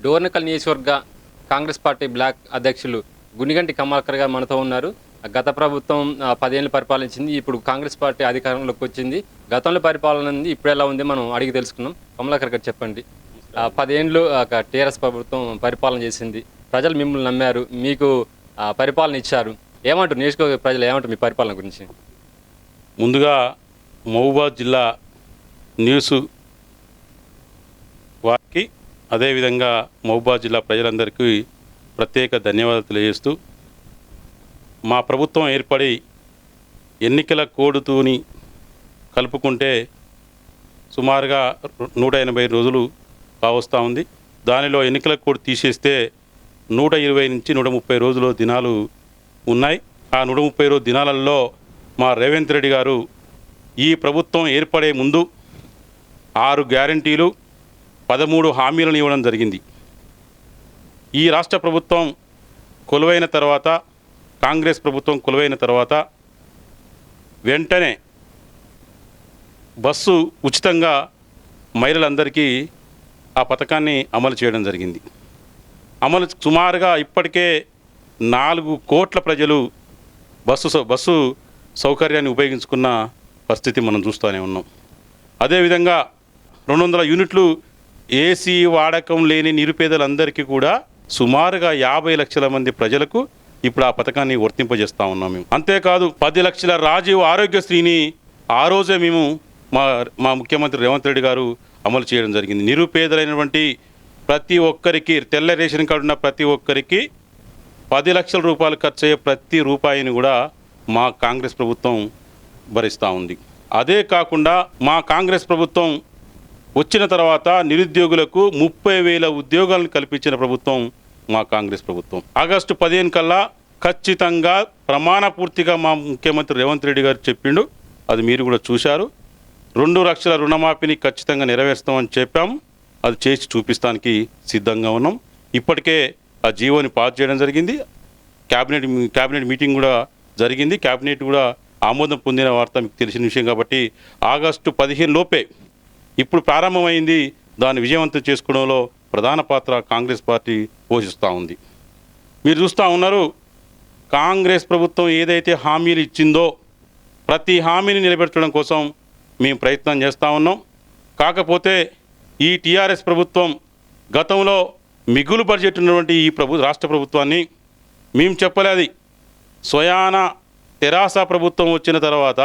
డోర్నకల్ నియోజకవర్గ Congress party black అధ్యక్షులు గునిగంటి కమలాకర్ గారు మనతో ఉన్నారు. గత ప్రభుత్వం పదేళ్ళు పరిపాలించింది ఇప్పుడు కాంగ్రెస్ పార్టీ అధికారంలోకి వచ్చింది. గతంలో పరిపాలన ఉంది ఇప్పుడు ఎలా ఉంది మనం అడిగి తెలుసుకున్నాం కమలాకర్ గారు చెప్పండి. పదేళ్ళు టీఆర్ఎస్ ప్రభుత్వం పరిపాలన చేసింది. ప్రజలు మిమ్మల్ని నమ్మారు. మీకు పరిపాలన ఇచ్చారు. ఏమంటారు? నియోజకవర్గ ప్రజలు ఏమంటారు మీ పరిపాలన గురించి? ముందుగా మహబూబాద్ జిల్లా న్యూస్ వారికి అదేవిధంగా మహబూబాద్ జిల్లా ప్రజలందరికీ ప్రత్యేక ధన్యవాదాలు తెలియజేస్తూ మా ప్రభుత్వం ఏర్పడి ఎన్నికల కోడుతూని కలుపుకుంటే సుమారుగా నూట ఎనభై రోజులు కావస్తూ ఉంది. దానిలో ఎన్నికల కోడ్ తీసేస్తే నూట ఇరవై నుంచి నూట ముప్పై రోజులు దినాలు ఉన్నాయి. ఆ నూట ముప్పై రోజు దినాలలో మా రేవంత్ రెడ్డి గారు ఈ ప్రభుత్వం ఏర్పడే ముందు ఆరు గ్యారంటీలు పదమూడు హామీలను ఇవ్వడం జరిగింది. ఈ రాష్ట్ర ప్రభుత్వం కొలువైన తర్వాత కాంగ్రెస్ ప్రభుత్వం కొలువైన తర్వాత వెంటనే బస్సు ఉచితంగా మహిళలందరికీ ఆ పథకాన్ని అమలు చేయడం జరిగింది. అమలు సుమారుగా ఇప్పటికే నాలుగు కోట్ల ప్రజలు బస్సు సౌ- బస్సు సౌకర్యాన్ని ఉపయోగించుకున్న పరిస్థితి మనం చూస్తూనే ఉన్నాం. అదేవిధంగా రెండు వందల యూనిట్లు ఏసీ వాడకం లేని నిరుపేదలందరికీ కూడా సుమారుగా యాభై లక్షల మంది ప్రజలకు ఇప్పుడు ఆ పథకాన్ని వర్తింపజేస్తూ ఉన్నాం మేము. అంతేకాదు పది లక్షల రాజీవ్ ఆరోగ్యశ్రీని ఆ రోజే మేము మా మా ముఖ్యమంత్రి రేవంత్ రెడ్డి గారు అమలు చేయడం జరిగింది. నిరుపేదలైనటువంటి ప్రతి ఒక్కరికి తెల్ల రేషన్ కార్డు ఉన్న ప్రతి ఒక్కరికి పది లక్షల రూపాయలు ఖర్చు అయ్యే ప్రతి రూపాయిని కూడా మా కాంగ్రెస్ ప్రభుత్వం భరిస్తూ ఉంది. అదే కాకుండా మా కాంగ్రెస్ ప్రభుత్వం వచ్చిన తర్వాత నిరుద్యోగులకు ముప్పై వేల ఉద్యోగాలను కల్పించిన ప్రభుత్వం మా కాంగ్రెస్ ప్రభుత్వం. ఆగస్టు పదిహేను కల్లా ఖచ్చితంగా ప్రమాణ పూర్తిగా మా ముఖ్యమంత్రి రేవంత్ రెడ్డి గారు చెప్పిండు. అది మీరు కూడా చూశారు. రెండు లక్షల రుణమాఫీని ఖచ్చితంగా నెరవేరుస్తామని చెప్పాము అది చేసి చూపిస్తానికి సిద్ధంగా ఉన్నాం. ఇప్పటికే ఆ జీవోని పాస్ చేయడం జరిగింది. క్యాబినెట్ క్యాబినెట్ మీటింగ్ కూడా జరిగింది. క్యాబినెట్ కూడా ఆమోదం పొందిన వార్త మీకు తెలిసిన విషయం కాబట్టి ఆగస్టు పదిహేను లోపే ఇప్పుడు ప్రారంభమైంది. దాన్ని విజయవంతం చేసుకోవడంలో ప్రధాన పాత్ర కాంగ్రెస్ పార్టీ పోషిస్తూ ఉంది. మీరు చూస్తూ ఉన్నారు కాంగ్రెస్ ప్రభుత్వం ఏదైతే హామీలు ఇచ్చిందో ప్రతి హామీని నిలబెట్టడం కోసం మేము ప్రయత్నం చేస్తూ ఉన్నాం. కాకపోతే ఈ టీఆర్ఎస్ ప్రభుత్వం గతంలో మిగులు బడ్జెట్ ఉన్నటువంటి ఈ ప్రభు రాష్ట్ర ప్రభుత్వాన్ని మేము చెప్పలేదు. స్వయాన తెరాస ప్రభుత్వం వచ్చిన తర్వాత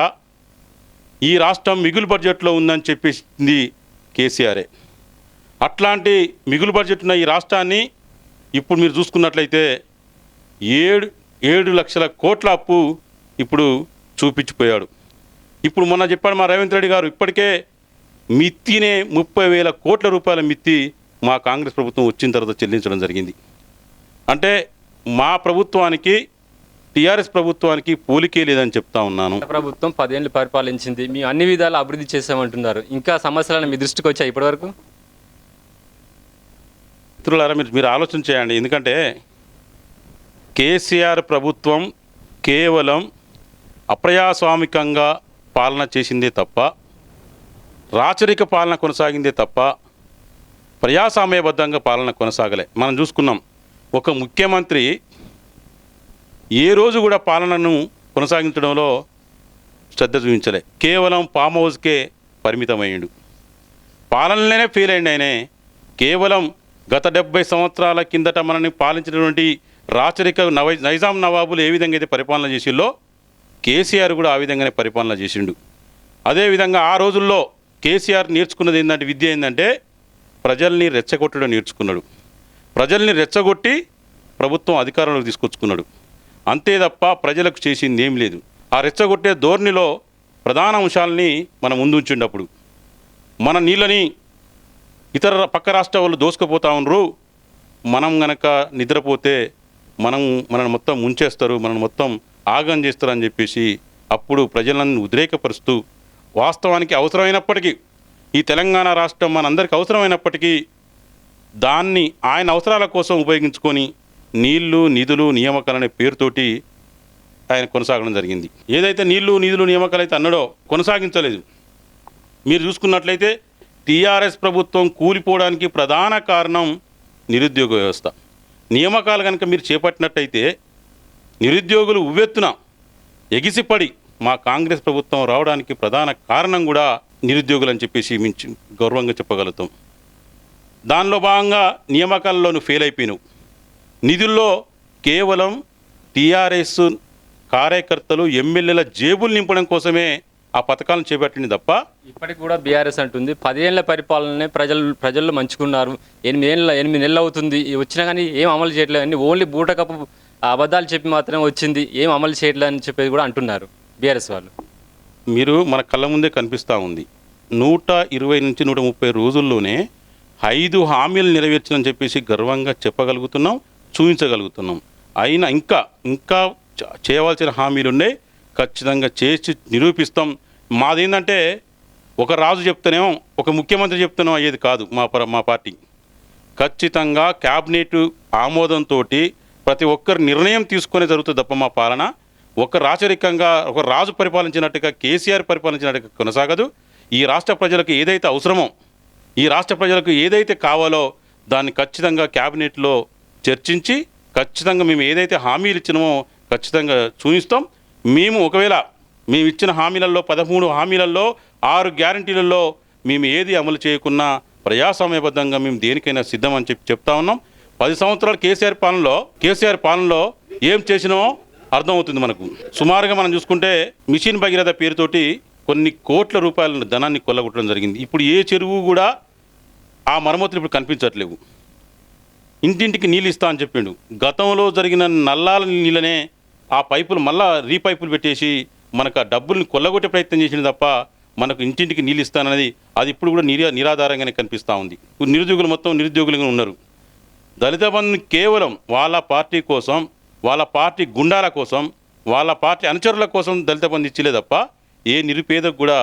ఈ రాష్ట్రం మిగులు బడ్జెట్లో ఉందని చెప్పింది కేసీఆరే. అట్లాంటి మిగులు బడ్జెట్ ఉన్న ఈ రాష్ట్రాన్ని ఇప్పుడు మీరు చూసుకున్నట్లయితే ఏడు ఏడు లక్షల కోట్ల అప్పు ఇప్పుడు చూపించిపోయాడు. ఇప్పుడు మొన్న చెప్పాడు మా రేవంత్ రెడ్డి గారు ఇప్పటికే మిత్తినే ముప్పై వేల కోట్ల రూపాయల మిత్తి మా కాంగ్రెస్ ప్రభుత్వం వచ్చిన తర్వాత చెల్లించడం జరిగింది. అంటే మా ప్రభుత్వానికి టీఆర్ఎస్ ప్రభుత్వానికి పోలికే లేదని చెప్తా ఉన్నాను. ప్రభుత్వం పదేళ్ళు పరిపాలించింది. మీ అన్ని విధాలు అభివృద్ధి చేసామంటున్నారు ఇంకా సమస్యలను మీ దృష్టికి వచ్చాయి ఇప్పటివరకు? మిత్రులారా మీరు మీరు ఆలోచన చేయండి. ఎందుకంటే కేసీఆర్ ప్రభుత్వం కేవలం అప్రజాస్వామికంగా పాలన చేసిందే తప్ప రాచరిక పాలన కొనసాగిందే తప్ప ప్రజాస్వామ్యబద్ధంగా పాలన కొనసాగలే. మనం చూసుకున్నాం. ఒక ముఖ్యమంత్రి ఏ రోజు కూడా పాలనను కొనసాగించడంలో శ్రద్ధ చూపించలే. కేవలం ఫామ్ హౌస్కే పరిమితమయ్యాడు. పాలనలోనే ఫెయిల్ అయింది ఆయనే. కేవలం గత డెబ్బై సంవత్సరాల కిందట మనల్ని పాలించినటువంటి రాచరిక నవ నైజాం నవాబులు ఏ విధంగా అయితే పరిపాలన చేసిల్లో కేసీఆర్ కూడా ఆ విధంగానే పరిపాలన చేసిండు. అదేవిధంగా ఆ రోజుల్లో కేసీఆర్ నేర్చుకున్నది ఏంటంటే విద్య ఏంటంటే ప్రజల్ని రెచ్చగొట్టడం నేర్చుకున్నాడు. ప్రజల్ని రెచ్చగొట్టి ప్రభుత్వం అధికారంలోకి తీసుకొచ్చుకున్నాడు. అంతే తప్ప ప్రజలకు చేసింది ఏం లేదు. ఆ రెచ్చగొట్టే ధోరణిలో ప్రధాన అంశాలని మనం ముందుంచుండప్పుడు. మన నీళ్ళని ఇతర పక్క రాష్ట్ర వాళ్ళు దోసుకుపోతా ఉన్నారు. మనం గనక నిద్రపోతే మనం మనల్ని మొత్తం ముంచేస్తారు మనల్ని మొత్తం ఆగం చేస్తారు అని చెప్పేసి అప్పుడు ప్రజలను ఉద్రేకపరుస్తూ వాస్తవానికి అవసరమైనప్పటికీ ఈ తెలంగాణ రాష్ట్రం మనందరికీ అవసరమైనప్పటికీ దాన్ని ఆయన అవసరాల కోసం ఉపయోగించుకొని నీళ్ళు నిధులు నియామకాలు అనే పేరుతోటి ఆయన కొనసాగడం జరిగింది. ఏదైతే నీళ్ళు నిధులు నియామకాలు అయితే అన్నడో కొనసాగించలేదు. మీరు చూసుకున్నట్లయితే టీఆర్ఎస్ ప్రభుత్వం కూలిపోవడానికి ప్రధాన కారణం నిరుద్యోగ వ్యవస్థ. నియామకాలు కనుక మీరు చేపట్టినట్టయితే నిరుద్యోగులు ఉవ్వెత్తున ఎగిసిపడి మా కాంగ్రెస్ ప్రభుత్వం రావడానికి ప్రధాన కారణం కూడా నిరుద్యోగులు అని చెప్పేసి మించి గౌరవంగా చెప్పగలుగుతాం. దానిలో భాగంగా నియామకాల్లో ఫెయిల్ అయిపోయినావు. నిధుల్లో కేవలం టీఆర్ఎస్ కార్యకర్తలు ఎమ్మెల్యేల జేబులు నింపడం కోసమే ఆ పథకాలను చేపట్టింది తప్ప ఇప్పటికి కూడా బీఆర్ఎస్ అంటుంది. పదేళ్ళ పరిపాలననే ప్రజలు ప్రజల్లో మంచుకున్నారు. ఎనిమిదేళ్ళ ఎనిమిది నెలలు అవుతుంది. వచ్చినా కానీ ఏం అమలు చేయట్లేదు. అని ఓన్లీ బూటకపు అబద్ధాలు చెప్పి మాత్రమే వచ్చింది. ఏం అమలు చేయట్లేదు అని చెప్పేది కూడా అంటున్నారు బీఆర్ఎస్ వాళ్ళు. మీరు మన కళ్ళ ముందే కనిపిస్తూ ఉంది. నూట ఇరవై నుంచి నూట ముప్పై రోజుల్లోనే ఐదు హామీలు నెరవేర్చని చెప్పేసి గర్వంగా చెప్పగలుగుతున్నాం. చూపించగలుగుతున్నాం. అయినా ఇంకా ఇంకా చేయవలసిన హామీలు ఉన్నాయి ఖచ్చితంగా చేసి నిరూపిస్తాం. మాదేంటంటే ఒక రాజు చెప్తేనేమో ఒక ముఖ్యమంత్రి చెప్తానో అయ్యేది కాదు మా పర మా పార్టీ. ఖచ్చితంగా క్యాబినెట్ ఆమోదంతో ప్రతి ఒక్కరు నిర్ణయం తీసుకునే జరుగుతుంది తప్ప మా పాలన. ఒక రాచరికంగా ఒక రాజు పరిపాలించినట్టుగా కేసీఆర్ పరిపాలించినట్టుగా కొనసాగదు. ఈ రాష్ట్ర ప్రజలకు ఏదైతే అవసరమో ఈ రాష్ట్ర ప్రజలకు ఏదైతే కావాలో దాన్ని ఖచ్చితంగా క్యాబినెట్లో చర్చించి ఖచ్చితంగా మేము ఏదైతే హామీలు ఇచ్చినామో ఖచ్చితంగా చూపిస్తాం మేము ఒకవేళ మేము ఇచ్చిన హామీలలో పదమూడు హామీలలో ఆరు గ్యారంటీలలో మేము ఏది అమలు చేయకున్నా ప్రజాస్వామ్యబద్ధంగా మేము దేనికైనా సిద్ధం అని చెప్పి చెప్తా ఉన్నాం. పది సంవత్సరాలు కేసీఆర్ పాలనలో కేసీఆర్ పాలనలో ఏం చేసినామో అర్థమవుతుంది మనకు. సుమారుగా మనం చూసుకుంటే మిషన్ భగీరథ పేరుతోటి కొన్ని కోట్ల రూపాయల ధనాన్ని కొల్లగొట్టడం జరిగింది. ఇప్పుడు ఏ చెరువు కూడా ఆ మరమ్మతులు ఇప్పుడు కనిపించట్లేవు. ఇంటింటికి నీళ్ళు ఇస్తా అని చెప్పిండు. గతంలో జరిగిన నల్లాల నీళ్ళనే ఆ పైపులు మళ్ళా రీపైపులు పెట్టేసి మనకు ఆ డబ్బుల్ని కొల్లగొట్టే ప్రయత్నం చేసింది తప్ప మనకు ఇంటింటికి నీళ్ళు ఇస్తానన్నది అది ఇప్పుడు కూడా నిరా నిరాధారంగానే కనిపిస్తూ ఉంది. నిరుద్యోగులు మొత్తం నిరుద్యోగులుగా ఉన్నారు. దళిత బంధుని కేవలం వాళ్ళ పార్టీ కోసం వాళ్ళ పార్టీ గుండాల కోసం వాళ్ళ పార్టీ అనుచరుల కోసం దళిత బంధు ఇచ్చలే తప్ప ఏ నిరుపేదకు కూడా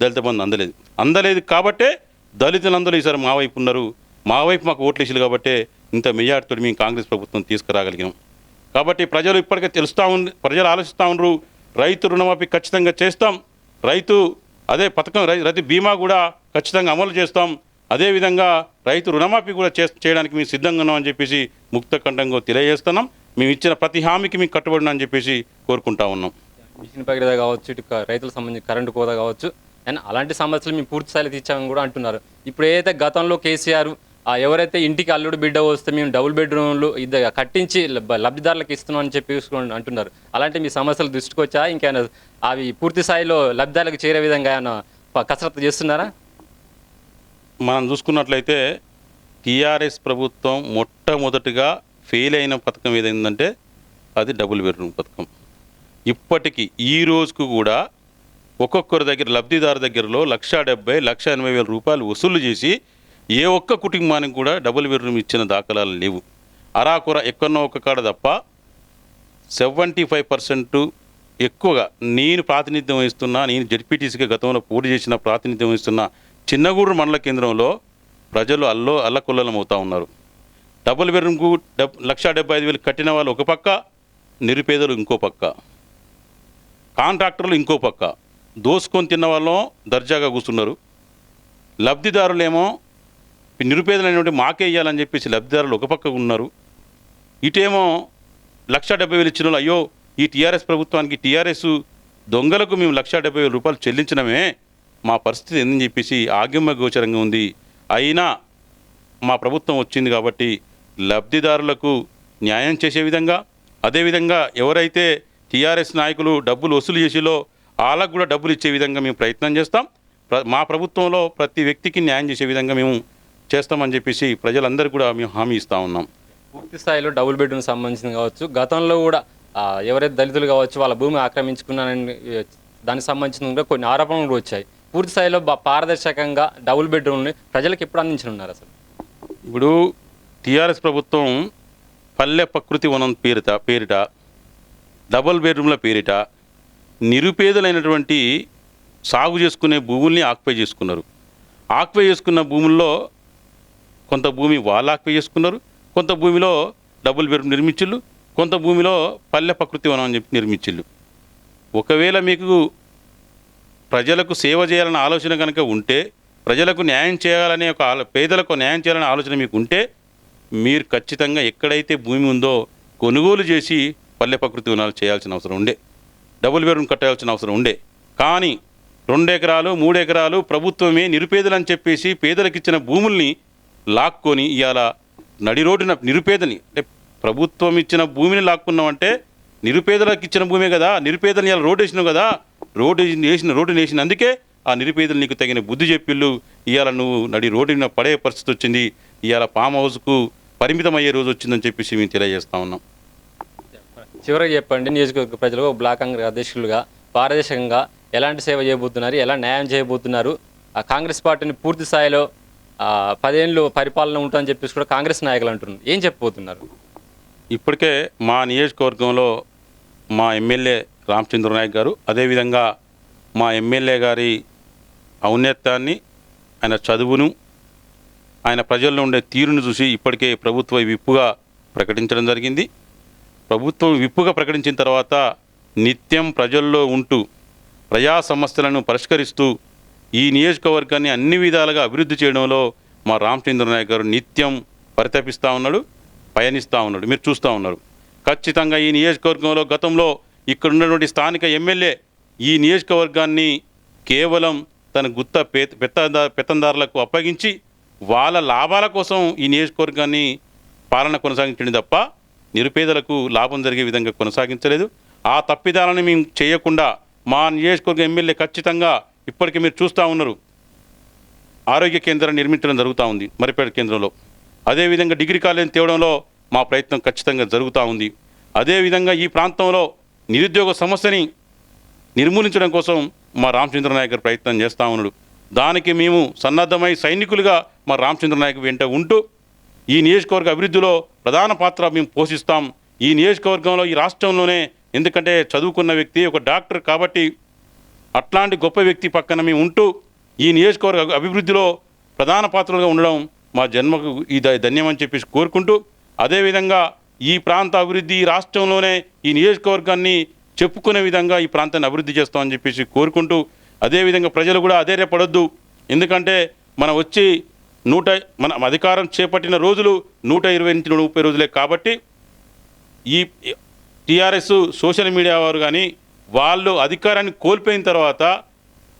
దళిత బంధు అందలేదు. అందలేదు కాబట్టే దళితులందరూ ఈసారి మా వైపు ఉన్నారు. మా వైపు మాకు ఓట్లు వేసారు కాబట్టే ఇంత మెజార్టీతో మేము కాంగ్రెస్ ప్రభుత్వం తీసుకురాగలిగినాం. కాబట్టి ప్రజలు ఇప్పటికే తెలుస్తూ ఉంది ప్రజలు ఆలోచిస్తూ ఉండరు. రైతు రుణమాఫీ ఖచ్చితంగా చేస్తాం. రైతు అదే పథకం రై- రైతు బీమా కూడా ఖచ్చితంగా అమలు చేస్తాం. అదేవిధంగా రైతు రుణమాఫీ కూడా చే చేయడానికి మేము సిద్ధంగా ఉన్నామని చెప్పేసి ముక్త కంఠంగా తెలియజేస్తున్నాం. మేము ఇచ్చిన ప్రతి హామీకి మేము కట్టుబడినా అని చెప్పేసి కోరుకుంటా ఉన్నాం. మిషన్ భగీరథ కావచ్చు ఇటు రైతులకు సంబంధించి కరెంటు కోత కావచ్చు. అండ్ అలాంటి సమస్యలు మేము పూర్తి స్థాయిలో తీర్చామని కూడా అంటున్నారు. ఇప్పుడు ఏదైతే గతంలో కేసీఆర్ ఎవరైతే ఇంటికి అల్లుడు బిడ్డ వస్తే మేము డబుల్ బెడ్రూమ్లు ఇద్దరు కట్టించి లబ్ధిదారులకు ఇస్తున్నాం అని చెప్పి అంటున్నారు. అలాంటి మీ సమస్యలు దృష్టికి వచ్చా ఇంకేమైనా అవి పూర్తి స్థాయిలో లబ్ధిదారులకు చేరే విధంగా ఏమైనా కసరత్తు చేస్తున్నారా? మనం చూసుకున్నట్లయితే టీఆర్ఎస్ ప్రభుత్వం మొట్టమొదటిగా ఫెయిల్ అయిన పథకం ఏదైందంటే అది డబుల్ బెడ్రూమ్ పథకం. ఇప్పటికీ ఈ రోజుకు కూడా ఒక్కొక్కరి దగ్గర లబ్ధిదారు దగ్గరలో లక్ష డెబ్బై లక్ష ఎనభై వేల రూపాయలు వసూలు చేసి ఏ ఒక్క కుటుంబానికి కూడా డబుల్ బెడ్రూమ్ ఇచ్చిన దాఖలాలు లేవు. అరాకుర ఎక్కడో ఒక్క కాడ తప్ప సెవెంటీ ఫైవ్ పర్సెంట్ ఎక్కువగా నేను ప్రాతినిధ్యం వహిస్తున్నా నేను జడ్పీటీసీగా గతంలో పోటీ చేసిన ప్రాతినిధ్యం వహిస్తున్న చిన్నగూడు మండల కేంద్రంలో ప్రజలు అల్లో అల్లకుల్లలం అవుతా ఉన్నారు. డబుల్ బెడ్రూమ్కు డబ్ లక్ష డెబ్బై ఐదు వేలు కట్టిన వాళ్ళు ఒక పక్క నిరుపేదలు ఇంకో పక్క. కాంట్రాక్టర్లు ఇంకో పక్క. దోసుకొని తిన్న వాళ్ళం దర్జాగా కూర్చున్నారు. లబ్ధిదారులేమో నిరుపేదలైనటువంటి మాకే ఇవ్వాలని చెప్పేసి లబ్ధిదారులు ఒక పక్క ఉన్నారు. ఇటేమో లక్ష డెబ్బై వేలు ఇచ్చిన అయ్యో ఈ టీఆర్ఎస్ ప్రభుత్వానికి టీఆర్ఎస్ దొంగలకు మేము లక్ష డెబ్బై వేల రూపాయలు చెల్లించడమే. మా పరిస్థితి ఏందని చెప్పేసి ఆగమ్య గోచరంగా ఉంది. అయినా మా ప్రభుత్వం వచ్చింది కాబట్టి లబ్ధిదారులకు న్యాయం చేసే విధంగా అదేవిధంగా ఎవరైతే టీఆర్ఎస్ నాయకులు డబ్బులు వసూలు చేసిలో వాళ్ళకు కూడా డబ్బులు ఇచ్చే విధంగా మేము ప్రయత్నం చేస్తాం. ప్ర మా ప్రభుత్వంలో ప్రతి వ్యక్తికి న్యాయం చేసే విధంగా మేము చేస్తామని చెప్పేసి ప్రజలందరూ కూడా మేము హామీ ఇస్తూ ఉన్నాం. పూర్తి స్థాయిలో డబుల్ బెడ్రూమ్ సంబంధించింది కావచ్చు. గతంలో కూడా ఎవరైతే దళితులు కావచ్చు వాళ్ళ భూమి ఆక్రమించుకున్నారని దానికి సంబంధించిన కూడా కొన్ని ఆరోపణలు వచ్చాయి. పూర్తి స్థాయిలో బ- పారదర్శకంగా డబుల్ బెడ్రూమ్ని ప్రజలకు ఎప్పుడు అందించనున్నారు అసలు? ఇప్పుడు టీఆర్ఎస్ ప్రభుత్వం పల్లె ప్రకృతి వనం పేరిట పేరిట డబుల్ బెడ్రూమ్ల పేరిట నిరుపేదలైనటువంటి సాగు చేసుకునే భూముల్ని ఆక్యుపై చేసుకున్నారు. ఆక్యుపై చేసుకున్న భూముల్లో కొంత భూమి వాళ్ళు ఆక్యుపై చేసుకున్నారు కొంత భూమిలో డబుల్ బెడ్రూమ్ నిర్మించిళ్ళు కొంత భూమిలో పల్లె ప్రకృతి వనం అని చెప్పి నిర్మించిళ్ళు. ఒకవేళ మీకు ప్రజలకు సేవ చేయాలన్న ఆలోచన కనుక ఉంటే ప్రజలకు న్యాయం చేయాలనే ఒక పేదలకు న్యాయం చేయాలనే ఆలోచన మీకు ఉంటే మీరు ఖచ్చితంగా ఎక్కడైతే భూమి ఉందో కొనుగోలు చేసి పల్లె ప్రకృతి వనాలు చేయాల్సిన అవసరం ఉండే డబుల్ బెడ్రూమ్ కట్టాల్సిన అవసరం ఉండే. కానీ రెండు ఎకరాలు మూడు ఎకరాలు ప్రభుత్వమే అని చెప్పేసి పేదలకు ఇచ్చిన భూముల్ని లాక్కొని ఇవాళ నడి రోడ్డున నిరుపేదని అంటే ప్రభుత్వం ఇచ్చిన భూమిని లాక్కున్నామంటే నిరుపేదలకు ఇచ్చిన భూమే కదా నిరుపేదలు ఇవాళ రోడ్డు వేసినావు కదా రోడ్డు వేసిన రోడ్డు వేసిన అందుకే ఆ నిరుపేదలు నీకు తగిన బుద్ధి చెప్పిళ్ళు ఇవాళ నువ్వు నడి రోడ్డున పడే పరిస్థితి వచ్చింది ఇవాళ ఫామ్ హౌస్కు పరిమితం అయ్యే రోజు వచ్చిందని చెప్పేసి మేము తెలియజేస్తా ఉన్నాం. చివరికి చెప్పండి నియోజకవర్గ ప్రజలు బ్లాక్ కాంగ్రెస్ అధ్యక్షులుగా పారదర్శకంగా ఎలాంటి సేవ చేయబోతున్నారు ఎలా న్యాయం చేయబోతున్నారు ఆ కాంగ్రెస్ పార్టీని పూర్తి స్థాయిలో పదేళ్ళు పరిపాలన ఉంటుందని చెప్పేసి కూడా కాంగ్రెస్ నాయకులు అంటున్నారు. ఏం చెప్పబోతున్నారు? ఇప్పటికే మా నియోజకవర్గంలో మా ఎమ్మెల్యే రామచంద్ర నాయక్ గారు అదేవిధంగా మా ఎమ్మెల్యే గారి ఔన్నత్యాన్ని ఆయన చదువును ఆయన ప్రజల్లో ఉండే తీరును చూసి ఇప్పటికే ప్రభుత్వ విప్పుగా ప్రకటించడం జరిగింది. ప్రభుత్వం విప్పుగా ప్రకటించిన తర్వాత నిత్యం ప్రజల్లో ఉంటూ ప్రజా సమస్యలను పరిష్కరిస్తూ ఈ నియోజకవర్గాన్ని అన్ని విధాలుగా అభివృద్ధి చేయడంలో మా రామచంద్ర నాయక్ గారు నిత్యం పరితపిస్తూ ఉన్నాడు పయనిస్తూ ఉన్నాడు మీరు చూస్తూ ఉన్నారు. ఖచ్చితంగా ఈ నియోజకవర్గంలో గతంలో ఇక్కడ ఉన్నటువంటి స్థానిక ఎమ్మెల్యే ఈ నియోజకవర్గాన్ని కేవలం తన గుత్త పే పెత్తందా పెత్తందారులకు అప్పగించి వాళ్ళ లాభాల కోసం ఈ నియోజకవర్గాన్ని పాలన కొనసాగించండి తప్ప నిరుపేదలకు లాభం జరిగే విధంగా కొనసాగించలేదు. ఆ తప్పిదాలను మేము చేయకుండా మా నియోజకవర్గ ఎమ్మెల్యే ఖచ్చితంగా ఇప్పటికీ మీరు చూస్తూ ఉన్నారు. ఆరోగ్య కేంద్రం నిర్మించడం జరుగుతూ ఉంది మరిపేట కేంద్రంలో. అదేవిధంగా డిగ్రీ కాలేజీని తేవడంలో మా ప్రయత్నం ఖచ్చితంగా జరుగుతూ ఉంది. అదేవిధంగా ఈ ప్రాంతంలో నిరుద్యోగ సమస్యని నిర్మూలించడం కోసం మా రామచంద్ర నాయక్ గారు ప్రయత్నం చేస్తూ ఉన్నాడు. దానికి మేము సన్నద్ధమై సైనికులుగా మా రామచంద్ర నాయక్ వెంట ఉంటూ ఈ నియోజకవర్గ అభివృద్ధిలో ప్రధాన పాత్ర మేము పోషిస్తాం. ఈ నియోజకవర్గంలో ఈ రాష్ట్రంలోనే ఎందుకంటే చదువుకున్న వ్యక్తి ఒక డాక్టర్ కాబట్టి అట్లాంటి గొప్ప వ్యక్తి పక్కన మేము ఉంటూ ఈ నియోజకవర్గ అభివృద్ధిలో ప్రధాన పాత్రలుగా ఉండడం మా జన్మకు ఈ ధన్యమని చెప్పేసి కోరుకుంటూ అదేవిధంగా ఈ ప్రాంత అభివృద్ధి ఈ రాష్ట్రంలోనే ఈ నియోజకవర్గాన్ని చెప్పుకునే విధంగా ఈ ప్రాంతాన్ని అభివృద్ధి చేస్తామని చెప్పేసి కోరుకుంటూ అదేవిధంగా ప్రజలు కూడా అధైర్యపడొద్దు. ఎందుకంటే మనం వచ్చి నూట మన అధికారం చేపట్టిన రోజులు నూట ఇరవై నుంచి నూట ముప్పై రోజులే కాబట్టి ఈ టీఆర్ఎస్ సోషల్ మీడియా వారు కానీ వాళ్ళు అధికారాన్ని కోల్పోయిన తర్వాత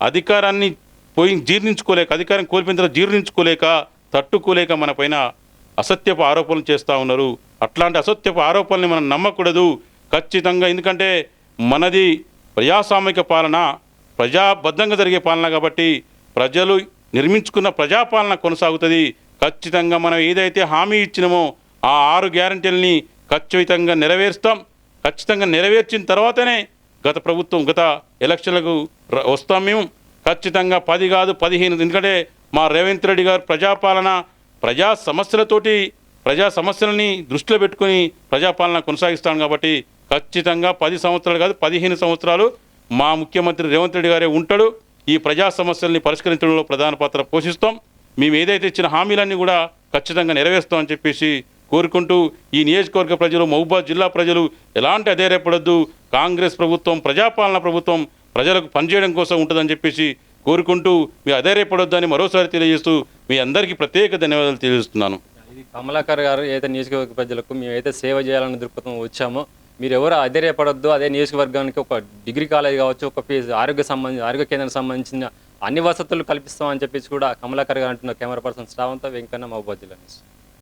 అధికారాన్ని పోయి జీర్ణించుకోలేక అధికారం కోల్పోయిన తర్వాత జీర్ణించుకోలేక తట్టుకోలేక మన పైన అసత్యపు ఆరోపణలు చేస్తూ ఉన్నారు. అట్లాంటి అసత్యపు ఆరోపణల్ని మనం నమ్మకూడదు. ఖచ్చితంగా ఎందుకంటే మనది ప్రజాస్వామిక పాలన ప్రజాబద్ధంగా జరిగే పాలన కాబట్టి ప్రజలు నిర్మించుకున్న ప్రజాపాలన కొనసాగుతుంది. ఖచ్చితంగా మనం ఏదైతే హామీ ఇచ్చినామో ఆ ఆరు గ్యారంటీలని ఖచ్చితంగా నెరవేరుస్తాం. ఖచ్చితంగా నెరవేర్చిన తర్వాతనే గత ప్రభుత్వం గత ఎలక్షన్లకు వస్తాం మేము. ఖచ్చితంగా పది కాదు పదిహేను. ఎందుకంటే మా రేవంత్ రెడ్డి గారు ప్రజాపాలన ప్రజా సమస్యలతోటి ప్రజా సమస్యలని దృష్టిలో పెట్టుకొని ప్రజాపాలన కొనసాగిస్తాను కాబట్టి ఖచ్చితంగా పది సంవత్సరాలు కాదు పదిహేను సంవత్సరాలు మా ముఖ్యమంత్రి రేవంత్ రెడ్డి గారే ఉంటాడు. ఈ ప్రజా సమస్యల్ని పరిష్కరించడంలో ప్రధాన పాత్ర పోషిస్తాం. మేము ఏదైతే ఇచ్చిన హామీలన్నీ కూడా ఖచ్చితంగా నెరవేరుస్తామని చెప్పేసి కోరుకుంటూ ఈ నియోజకవర్గ ప్రజలు మహబూబాద్ జిల్లా ప్రజలు ఎలాంటి అధైర్యపడద్దు. కాంగ్రెస్ ప్రభుత్వం ప్రజాపాలన ప్రభుత్వం ప్రజలకు పనిచేయడం కోసం ఉంటుందని చెప్పేసి కోరుకుంటూ మీ అధైర్యపడొద్దని మరోసారి తెలియజేస్తూ మీ అందరికీ ప్రత్యేక ధన్యవాదాలు తెలియజేస్తున్నాను. కమలాకర్ గారు ఏదైతే నియోజకవర్గ ప్రజలకు మేము అయితే సేవ చేయాలనే దృక్పథం వచ్చామో మీరు ఎవరు అధైర్యపడొద్దు. అదే నియోజకవర్గానికి ఒక డిగ్రీ కాలేజ్ కావచ్చు ఒక ఫీజు ఆరోగ్య సంబంధించి ఆరోగ్య కేంద్రానికి సంబంధించిన అన్ని వసతులు కల్పిస్తామని చెప్పేసి కూడా కమలాకర్ గారు అంటున్న కెమెరా పర్సన్ శ్రావంత వెంకన్న మహబాద్ జిల్లా